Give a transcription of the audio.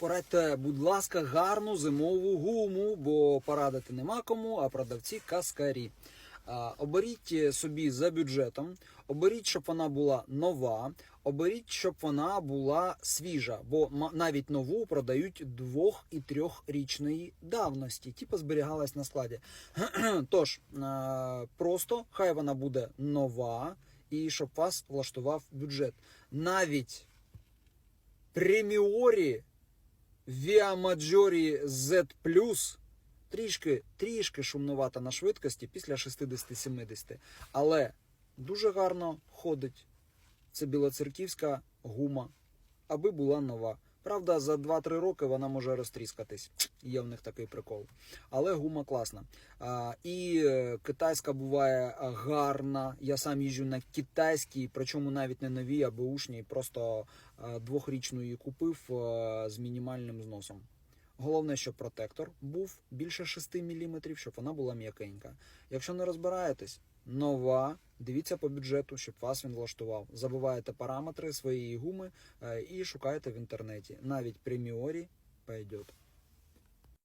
Порадьте, будь ласка, гарну зимову гуму, бо порадити нема кому, а продавці каскарі. Оберіть собі за бюджетом, оберіть, щоб вона була нова, оберіть, щоб вона була свіжа, бо навіть нову продають двох і трьохрічної давності, типу зберігалась на складі. Тож, просто хай вона буде нова і щоб вас влаштував бюджет. Навіть преміорі Via Maggiore Z трішки, трішки шумнувата на швидкості після 60-70, але дуже гарно ходить. Це білоцерківська гума, аби була нова. Правда, за 2-3 роки вона може розтріскатись. Є в них такий прикол. Але гума класна. А, і е, китайська буває гарна. Я сам їжджу на китайській, причому навіть не нові, а беушні. Просто двохрічну її купив з мінімальним зносом. Головне, щоб протектор був більше 6 мм, щоб вона була м'якенька. Якщо не розбираєтесь, нова, дивіться по бюджету, щоб вас він влаштував. Забуваєте параметри своєї гуми е, і шукаєте в інтернеті. Навіть преміорі пойдет.